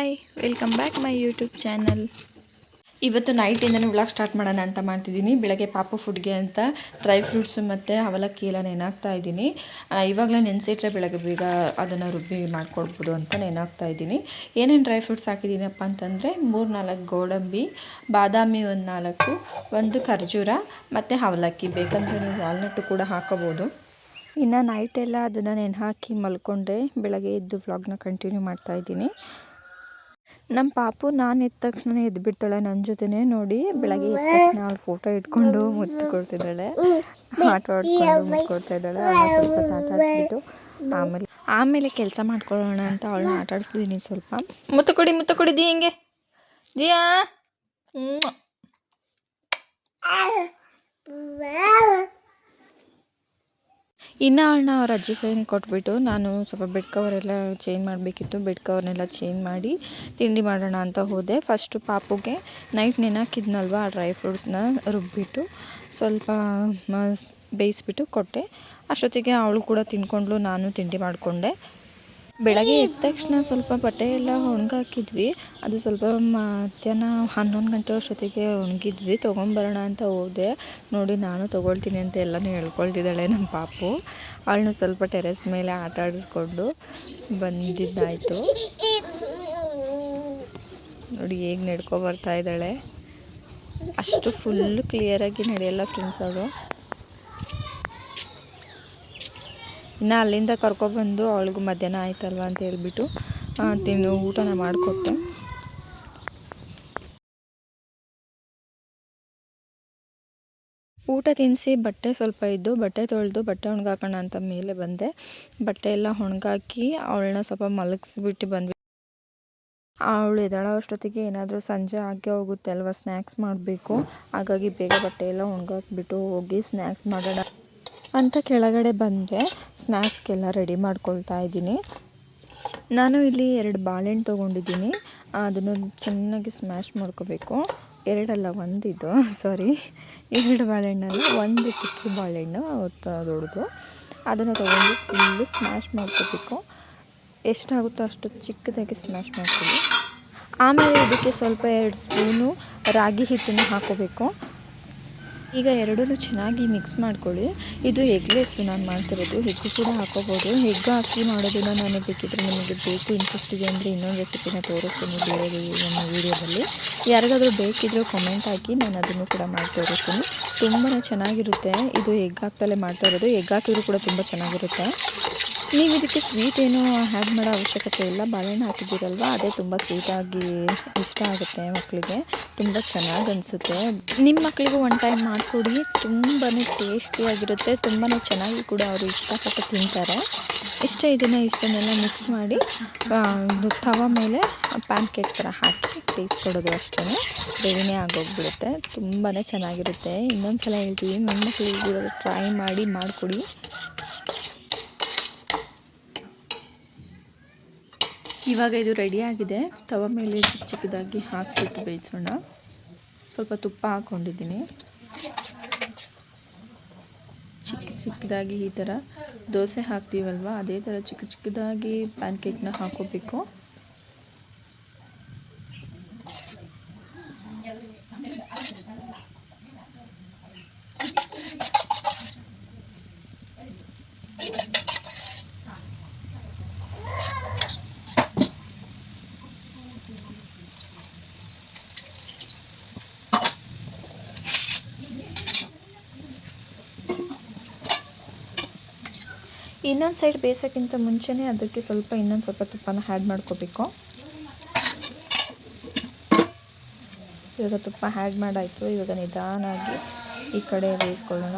Hi welcome back my YouTube channel ಇವತ್ತು ನೈಟಿಂದನೇ vlog start ಮಾಡೋಣ ಅಂತ ಮಾಡ್ತಿದ್ದೀನಿ. ಬೆಳಗ್ಗೆ ಪಾಪು ಫುಡ್ಗೆ ಅಂತ ಡ್ರೈ ಫ್ರೂಟ್ಸು ಮತ್ತು ಅವಲಕ್ಕಿ ಎಲ್ಲ ನೆನಾಗ್ತಾ ಇದ್ದೀನಿ. ಇವಾಗಲೇ ನೆನೆಸಿಟ್ರೆ ಬೆಳಗ್ಗೆ ಬೇಗ ಅದನ್ನು ರುಬ್ಬಿ ಮಾಡ್ಕೊಡ್ಬೋದು ಅಂತ ನೆನಾಗ್ತಾ ಇದ್ದೀನಿ. ಏನೇನು ಡ್ರೈ ಫ್ರೂಟ್ಸ್ ಹಾಕಿದ್ದೀನಪ್ಪ ಅಂತಂದರೆ ಮೂರು ನಾಲ್ಕು ಗೋಡಂಬಿ, ಬಾದಾಮಿ ಒಂದು ನಾಲ್ಕು, ಒಂದು ಖರ್ಜೂರ ಮತ್ತು ಅವಲಕ್ಕಿ. ಬೇಕಂದರೆ ನೀವು ವಾಲ್ನಟ್ಟು ಕೂಡ ಹಾಕೋಬೋದು. ಇನ್ನು ನೈಟೆಲ್ಲ ಅದನ್ನು ನೆನೆ ಹಾಕಿ ಮಲ್ಕೊಂಡೆ ಬೆಳಗ್ಗೆ ಎದ್ದು ವ್ಲಾಗ್ನ ಕಂಟಿನ್ಯೂ ಮಾಡ್ತಾ ಇದ್ದೀನಿ. ನಮ್ಮ ಪಾಪು ನಾನು ಎದ್ದ ತಕ್ಷಣ ಎದ್ದು ಬಿಡ್ತಾಳೆ ನನ್ನ ಜೊತೆನೇ ನೋಡಿ, ಬೆಳಗ್ಗೆ ಎದ್ದ ತಕ್ಷಣ ಅವಳು ಫೋಟೋ ಇಟ್ಕೊಂಡು ಮುತ್ತು ಕೊಡ್ತಿದ್ದಾಳೆ ಆಟ ಆಡ್ಕೊಂಡು ಮುತ್ಕೊಳ್ತಾ ಇದ್ದಾಳೆ ಸ್ವಲ್ಪ ಆಟ ಆಡಿಸ್ಬಿಟ್ಟು ಆಮೇಲೆ ಆಮೇಲೆ ಕೆಲಸ ಮಾಡ್ಕೊಳ್ಳೋಣ ಅಂತ ಅವಳನ್ನ ಆಟ ಆಡಿಸ್ತಿದ್ದೀನಿ ಸ್ವಲ್ಪ. ಮುತ್ತು ಕೊಡಿ ಮುತ್ತು ಕೊಡಿ ದಿ ಹಿಂಗೆ. ದಿಯಾ. ಇನ್ನು ಅವಳನ್ನ ಅವ್ರ ಅಜ್ಜಿ ಕೈನೇ ಕೊಟ್ಬಿಟ್ಟು ನಾನು ಸ್ವಲ್ಪ ಬೆಡ್ ಕವರೆಲ್ಲ ಚೇಂಜ್ ಮಾಡಬೇಕಿತ್ತು. ಬೆಡ್ ಕವರ್ನೆಲ್ಲ ಚೇಂಜ್ ಮಾಡಿ ತಿಂಡಿ ಮಾಡೋಣ ಅಂತ ಹೋದೆ. ಫಸ್ಟು ಪಾಪುಗೆ ನೈಟ್ ನೆನಾಕಿದ್ನಲ್ವ ಆ ಡ್ರೈ ಫ್ರೂಟ್ಸ್ನ ರುಬ್ಬಿಟ್ಟು ಸ್ವಲ್ಪ ಬೇಯಿಸ್ಬಿಟ್ಟು ಕೊಟ್ಟೆ. ಅಷ್ಟೊತ್ತಿಗೆ ಅವಳು ಕೂಡ ತಿನ್ಕೊಂಡ್ಲು ನಾನು ತಿಂಡಿ ಮಾಡಿಕೊಂಡೆ. ಬೆಳಗ್ಗೆ ಎದ್ದ ತಕ್ಷಣ ಸ್ವಲ್ಪ ಬಟ್ಟೆ ಎಲ್ಲ ಒಣಗಾಕಿದ್ವಿ. ಅದು ಸ್ವಲ್ಪ ಮಧ್ಯಾಹ್ನ ಹನ್ನೊಂದು ಗಂಟೆ ಅಷ್ಟೊತ್ತಿಗೆ ಒಣಗಿದ್ವಿ. ತೊಗೊಂಬರೋಣ ಅಂತ ಹೋದೆ. ನೋಡಿ ನಾನು ತೊಗೊಳ್ತೀನಿ ಅಂತ ಎಲ್ಲನೂ ಹೇಳ್ಕೊಳ್ತಿದ್ದಾಳೆ ನಮ್ಮ ಪಾಪು. ಅವಳನ್ನ ಸ್ವಲ್ಪ ಟೆರೆಸ್ ಮೇಲೆ ಆಟ ಆಡಿಸ್ಕೊಂಡು ಬಂದಿದ್ದಾಯಿತು. ನೋಡಿ ಹೇಗೆ ನಡ್ಕೊ ಬರ್ತಾ ಇದ್ದಾಳೆ. ಅಷ್ಟು ಫುಲ್ಲು ಕ್ಲಿಯರಾಗಿ ನಡೆಯಲ್ಲ ಫ್ರೆಂಡ್ಸ್ ಅವಳು ಇನ್ನು ಅಲ್ಲಿಂದ ಕರ್ಕೊಬಂದು ಅವಳಿಗೂ ಮಧ್ಯಾಹ್ನ ಆಯ್ತಲ್ವ ಅಂತ ಹೇಳ್ಬಿಟ್ಟು ತಿನ್ನು, ಊಟನ ಮಾಡಿಕೊಟ್ಟೆ. ಊಟ ತಿನ್ನಿಸಿ ಬಟ್ಟೆ ಸ್ವಲ್ಪ ಇದ್ದು, ಬಟ್ಟೆ ತೊಳೆದು, ಬಟ್ಟೆ ಒಣಗಾಕೋಣ ಅಂತ ಮೇಲೆ ಬಂದೆ. ಬಟ್ಟೆ ಎಲ್ಲ ಒಣಗಾಕಿ, ಅವಳನ್ನ ಸ್ವಲ್ಪ ಮಲಗಿಸ್ಬಿಟ್ಟು ಬಂದ್ವಿ. ಅವಳು ಎದ್ದಾಳೋ ಅಷ್ಟೊತ್ತಿಗೆ ಏನಾದರೂ ಸಂಜೆ ಆಗೇ ಹೋಗುತ್ತೆ ಅಲ್ವಾ ಸ್ನ್ಯಾಕ್ಸ್ ಮಾಡಬೇಕು. ಹಾಗಾಗಿ ಬೇಗ ಬಟ್ಟೆ ಎಲ್ಲ ಒಣಗಾಕ್ಬಿಟ್ಟು ಹೋಗಿ ಸ್ನ್ಯಾಕ್ಸ್ ಮಾಡೋಣ. ಅಂತ ಕೆಳಗಡೆ ಬಂದೆ. ಸ್ನ್ಯಾಕ್ಸ್ಗೆಲ್ಲ ರೆಡಿ ಮಾಡ್ಕೊಳ್ತಾ ಇದ್ದೀನಿ. ನಾನು ಇಲ್ಲಿ ಎರಡು ಬಾಳೆಹಣ್ಣು ತೊಗೊಂಡಿದ್ದೀನಿ. ಅದನ್ನು ಚೆನ್ನಾಗಿ ಸ್ಮ್ಯಾಶ್ ಮಾಡ್ಕೋಬೇಕು. ಎರಡಲ್ಲ ಒಂದಿದು ಸಾರಿ ಎರಡು ಬಾಳೆಹಣ್ಣಲ್ಲಿ, ಒಂದು ಚಿಕ್ಕ ಬಾಳೆಹಣ್ಣು ದೊಡ್ಡದು. ಅದನ್ನು ತೊಗೊಂಡು ಫುಲ್ಲು ಸ್ಮ್ಯಾಶ್ ಮಾಡ್ಕೋಬೇಕು. ಎಷ್ಟಾಗುತ್ತೋ ಅಷ್ಟು ಚಿಕ್ಕದಾಗಿ ಸ್ಮ್ಯಾಶ್ ಮಾಡ್ಕೊಳ್ಳಿ. ಆಮೇಲೆ ಇದಕ್ಕೆ ಸ್ವಲ್ಪ ಎರಡು ಸ್ಪೂನು ರಾಗಿ ಹಿಟ್ಟನ್ನು ಹಾಕೋಬೇಕು. ಈಗ ಎರಡೂ ಚೆನ್ನಾಗಿ ಮಿಕ್ಸ್ ಮಾಡ್ಕೊಳ್ಳಿ. ಇದು ಎಗ್ಲೆಸ್ಸು ನಾನು ಮಾಡ್ತಿರೋದು. ಹೆಗ್ಗು ಕೂಡ ಹಾಕೋಬೋದು. ಹೆಗ್ಗು ಹಾಕಿ ಮಾಡೋದನ್ನು ನಾನು ಬೇಕಿದ್ರೆ ನಿಮಗೆ ಬೇಕು. ಇಂಟ್ರೆಸ್ಟ್ ಇದೆ ಅಂದರೆ ಇನ್ನೊಂದು ರೆಸಿಪಿನ ತೋರಿಸ್ತೀನಿ ಬೇರೆ ನಮ್ಮ ವೀಡಿಯೋದಲ್ಲಿ. ಯಾರಿಗಾದರೂ ಬೇಕಿದ್ದರೂ ಕಮೆಂಟ್ ಹಾಕಿ ನಾನು ಅದನ್ನು ಕೂಡ ಮಾಡಿ ತೋರಿಸ್ತೀನಿ. ತುಂಬಾ ಚೆನ್ನಾಗಿರುತ್ತೆ. ಇದು ಎಗ್ ಹಾಕ್ತಲೇ ಮಾಡ್ತಾ ಇರೋದು. ಎಗ್ ಹಾಕಿದ್ರು ಕೂಡ ತುಂಬ ಚೆನ್ನಾಗಿರುತ್ತೆ. ನೀವು ಇದಕ್ಕೆ ಸ್ವೀಟ್ ಏನು ಆ್ಯಡ್ ಮಾಡೋ ಅವಶ್ಯಕತೆ ಇಲ್ಲ. ಬಾಳೆಹಣ್ಣು ಹಾಕಿದ್ದೀರಲ್ವ? ಅದೇ ತುಂಬ ಸ್ವೀಟಾಗಿ ಇಷ್ಟ ಆಗುತ್ತೆ ಮಕ್ಕಳಿಗೆ ತುಂಬ ಚೆನ್ನಾಗಿ ಅನಿಸುತ್ತೆ. ನಿಮ್ಮ ಮಕ್ಕಳಿಗೂ ಒನ್ ಟೈಮ್ ಮಾಡಿಕೊಡಿ. ತುಂಬಾ ಟೇಸ್ಟಿಯಾಗಿರುತ್ತೆ ತುಂಬಾ ಚೆನ್ನಾಗಿ ಕೂಡ ಅವರು ಇಷ್ಟಪಟ್ಟು ತಿಂತಾರೆ. ಇಷ್ಟ ಇದನ್ನು ಇಷ್ಟನ್ನೆಲ್ಲ ಮಿಕ್ಸ್ ಮಾಡಿ ತವ ಮೇಲೆ ಪ್ಯಾನ್ ಕೇಕ್ ಥರ ಹಾಕಿ ಕೊಡೋದು ಅಷ್ಟೇ. ಬೇಗನೆ ಆಗೋಗ್ಬಿಡುತ್ತೆ. ತುಂಬಾ ಚೆನ್ನಾಗಿರುತ್ತೆ. ಇನ್ನೊಂದು ಸಲ ಹೇಳ್ತೀವಿ ನಿಮ್ಮ ಮಕ್ಕಳಿಗೂ ಟ್ರೈ ಮಾಡಿ ಮಾಡಿಕೊಡಿ. ಇವಾಗ ಇದು ರೆಡಿಯಾಗಿದೆ ತವ ಮೇಲೆ ಚಿಕ್ಕ ಚಿಕ್ಕದಾಗಿ ಹಾಕಿಬಿಟ್ಟು ಬೇಯಿಸೋಣ. ಸ್ವಲ್ಪ ತುಪ್ಪ ಹಾಕ್ಕೊಂಡಿದ್ದೀನಿ. ಚಿಕ್ಕ ಚಿಕ್ಕದಾಗಿ ಈ ಥರ ದೋಸೆ ಹಾಕ್ತೀವಲ್ವ? ಅದೇ ಥರ ಚಿಕ್ಕ ಚಿಕ್ಕದಾಗಿ ಪ್ಯಾನ್ಕೇಕ್ನ ಹಾಕ್ಕೋಬೇಕು ಹಾಕೋಬೇಕು. ಇನ್ನೊಂದು ಸೈಡ್ ಬೇಯಿಸೋಕ್ಕಿಂತ ಮುಂಚೆನೇ ಅದಕ್ಕೆ ಸ್ವಲ್ಪ ಇನ್ನೊಂದು ಸ್ವಲ್ಪ ತುಪ್ಪನ ಹ್ಯಾಡ್ ಮಾಡ್ಕೋಬೇಕು. ಇವಾಗ ತುಪ್ಪ ಹ್ಯಾಡ್ ಮಾಡಾಯಿತು. ಇವಾಗ ನಿಧಾನಾಗಿ ಈ ಕಡೆ ಬೇಯಿಸ್ಕೊಳ್ಳೋಣ.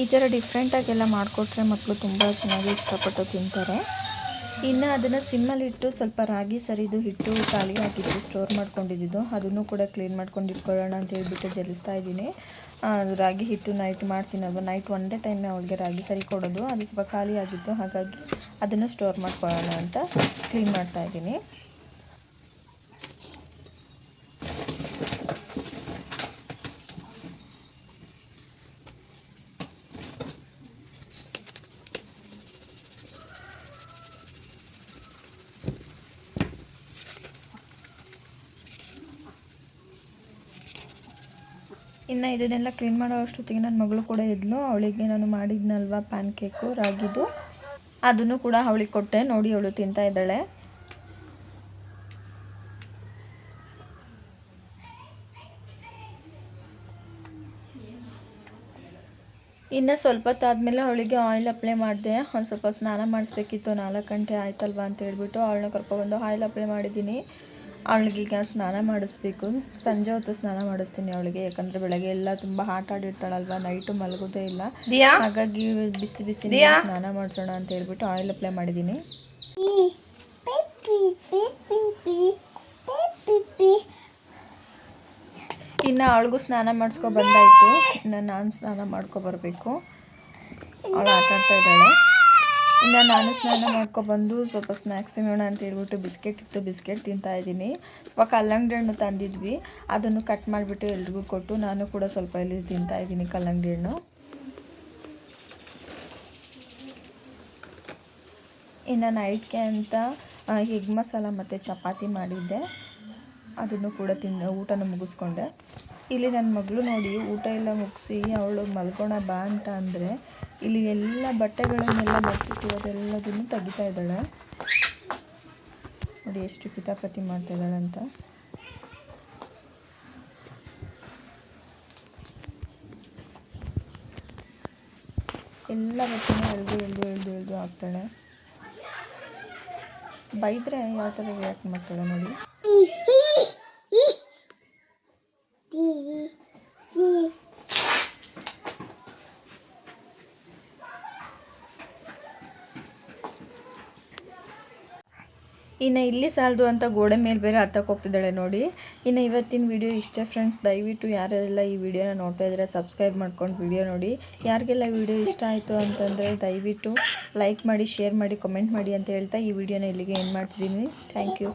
ಈ ಥರ ಡಿಫ್ರೆಂಟಾಗೆಲ್ಲ ಮಾಡಿಕೊಟ್ರೆ ಮಕ್ಕಳು ತುಂಬ ಚೆನ್ನಾಗಿ ಇಷ್ಟಪಟ್ಟು ತಿಂತಾರೆ. ಇನ್ನು ಅದನ್ನು ಸಿಮ್ಮಲ್ಲಿಟ್ಟು ಸ್ವಲ್ಪ ರಾಗಿ ಸರಿದು ಹಿಟ್ಟು ಖಾಲಿ ಹಾಕಿದ್ದು ಸ್ಟೋರ್ ಮಾಡ್ಕೊಂಡಿದ್ದು. ಅದನ್ನು ಕೂಡ ಕ್ಲೀನ್ ಮಾಡ್ಕೊಂಡು ಇಟ್ಕೊಳ್ಳೋಣ ಅಂತ ಹೇಳ್ಬಿಟ್ಟು ಜಲಿಸ್ತಾ ಇದ್ದೀನಿ. ರಾಗಿ ಹಿಟ್ಟು ನೈಟ್ ಮಾಡ್ತೀನಲ್ವ ನೈಟ್ ಒಂದೇ ಟೈಮ್ ಅವಳಿಗೆ ರಾಗಿ ಸರಿ ಕೊಡೋದು. ಅದು ಸ್ವಲ್ಪ ಖಾಲಿ ಆಗಿತ್ತು. ಹಾಗಾಗಿ ಅದನ್ನು ಸ್ಟೋರ್ ಮಾಡ್ಕೊಳ್ಳೋಣ ಅಂತ ಕ್ಲೀನ್ ಮಾಡ್ತಾ ಇದ್ದೀನಿ. ಇನ್ನು ಇದನ್ನೆಲ್ಲ ಕ್ಲೀನ್ ಮಾಡೋ ಅಷ್ಟೊತ್ತಿಗೆ ನನ್ನ ಮಗಳು ಕೂಡ ಇದ್ಲು. ಅವಳಿಗೆ ನಾನು ಮಾಡಿದ್ನಲ್ವ ಪ್ಯಾನ್ ಕೇಕು ರಾಗಿದು. ಅದನ್ನು ಕೂಡ ಅವಳಿಗೆ ಕೊಟ್ಟೆ. ನೋಡಿ ಅವಳು ತಿಂತಾ ಇದ್ದಾಳೆ. ಇನ್ನು ಸ್ವಲ್ಪ ಹೊತ್ತಾದಮೇಲೆ ಅವಳಿಗೆ ಆಯಿಲ್ ಅಪ್ಲೈ ಮಾಡಿದೆ. ಒಂದು ಸ್ವಲ್ಪ ಸ್ನಾನ ಮಾಡಿಸ್ಬೇಕಿತ್ತು. ನಾಲ್ಕು ಗಂಟೆ ಆಯ್ತಲ್ವಾ ಅಂತ ಹೇಳ್ಬಿಟ್ಟು ಅವಳನ್ನ ಕರ್ಕೊಬಂದು ಆಯಿಲ್ ಅಪ್ಲೈ ಮಾಡಿದ್ದೀನಿ. ಅವಳಿಗೆ ಈಗ ಸ್ನಾನ ಮಾಡಿಸ್ಬೇಕು. ಸಂಜೆ ಹೊತ್ತು ಸ್ನಾನ ಮಾಡಿಸ್ತೀನಿ ಅವಳಿಗೆ. ಯಾಕಂದ್ರೆ ಬೆಳಗ್ಗೆ ಎಲ್ಲ ತುಂಬ ಆಟ ಆಡಿರ್ತಾಳಲ್ವ ನೈಟು ಮಲಗೋದೇ ಇಲ್ಲ. ಹಾಗಾಗಿ ಬಿಸಿ ಬಿಸಿ ಸ್ನಾನ ಮಾಡಿಸೋಣ ಅಂತ ಹೇಳ್ಬಿಟ್ಟು ಆಯಿಲ್ ಅಪ್ಲೈ ಮಾಡಿದ್ದೀನಿ. ಇನ್ನು ಅವಳಿಗೂ ಸ್ನಾನ ಮಾಡಿಸ್ಕೊ ಬಂದಾಯಿತು. ಇನ್ನು ನಾನು ಸ್ನಾನ ಮಾಡ್ಕೊ ಬರಬೇಕು. ಅವಳು ಆಟ ಆಡ್ತಾ ಇದ್ದಾಳೆ. ಇನ್ನು ನಾನು ಸ್ನಾನ ಮಾಡ್ಕೊಬಂದು ಸ್ವಲ್ಪ ಸ್ನ್ಯಾಕ್ಸ್ ತಿನ್ನೋಣ ಅಂತ ಹೇಳ್ಬಿಟ್ಟು ಬಿಸ್ಕೆಟ್ ಇತ್ತು, ಬಿಸ್ಕೆಟ್ ತಿಂತಾ ಇದ್ದೀನಿ. ಸ್ವಲ್ಪ ಕಲ್ಲಂಗಡಿ ಹಣ್ಣು ತಂದಿದ್ವಿ. ಅದನ್ನು ಕಟ್ ಮಾಡಿಬಿಟ್ಟು ಎಲ್ರಿಗೂ ಕೊಟ್ಟು ನಾನು ಕೂಡ ಸ್ವಲ್ಪ ಇಲ್ಲಿ ತಿಂತಾ ಇದ್ದೀನಿ ಕಲ್ಲಂಗಡಿ ಹಣ್ಣು ಇನ್ನು ನೈಟ್ಗೆ ಅಂತ ಎಗ್ ಮಸಾಲ ಮತ್ತು ಚಪಾತಿ ಮಾಡಿದ್ದೆ. ಅದನ್ನು ಕೂಡ ತಿನ್ನ ಊಟನ ಮುಗಿಸ್ಕೊಂಡೆ. ಇಲ್ಲಿ ನನ್ನ ಮಗಳು ನೋಡಿ, ಊಟ ಎಲ್ಲ ಮುಗಿಸಿ, ಅವಳು ಮಲ್ಕೋಣ ಬಾ ಅಂತ ಅಂದರೆ ಇಲ್ಲಿ ಎಲ್ಲ ಬಟ್ಟೆಗಳನ್ನೆಲ್ಲ ಮರ್ಚಿಟ್ಟಿರೋದೆಲ್ಲದನ್ನು ತೆಗಿತಾ ಇದ್ದಾಳೆ. ನೋಡಿ ಎಷ್ಟು ಕಿತಾಪತಿ ಮಾಡ್ತಾ ಇದ್ದಾಳೆ ಅಂತ. ಎಲ್ಲ ಬಟ್ಟೆನ ಎಳ್ದು ಎಳ್ದು ಎಳ್ದು ಎಳ್ದು ಹಾಕ್ತಾಳೆ. ಬೈದರೆ ಯಾವ ಥರ ರಿಯಾಕ್ಟ್ ಮಾಡ್ತಾಳೆ ನೋಡಿ. ಇನ್ನು ಇಲ್ಲಿ ಸಾಲದು ಅಂತ ಗೋಡೆ ಮೇಲೆ ಬೇರೆ ಹತ್ತಕ್ಕೆ ಹೋಗ್ತಿದ್ದಾಳೆ ನೋಡಿ. ಇನ್ನು ಇವತ್ತಿನ ವಿಡಿಯೋ ಇಷ್ಟ ಫ್ರೆಂಡ್ಸ್ ದಯವಿಟ್ಟು ಯಾರೆಲ್ಲ ಈ ವಿಡಿಯೋನ ನೋಡ್ತಾ ಇದ್ದೀರಾ ಸಬ್ಸ್ಕ್ರೈಬ್ ಮಾಡ್ಕೊಂಡು ವಿಡಿಯೋ ನೋಡಿ. ಯಾರಿಗೆಲ್ಲ ವಿಡಿಯೋ ಇಷ್ಟ ಆಯಿತು ಅಂತಂದರೆ ದಯವಿಟ್ಟು ಲೈಕ್ ಮಾಡಿ ಶೇರ್ ಮಾಡಿ ಕಮೆಂಟ್ ಮಾಡಿ ಅಂತ ಹೇಳ್ತಾ ಈ ವಿಡಿಯೋನ ಇಲ್ಲಿಗೆ ಏನು ಮಾಡ್ತಿದ್ದೀನಿ. Thank you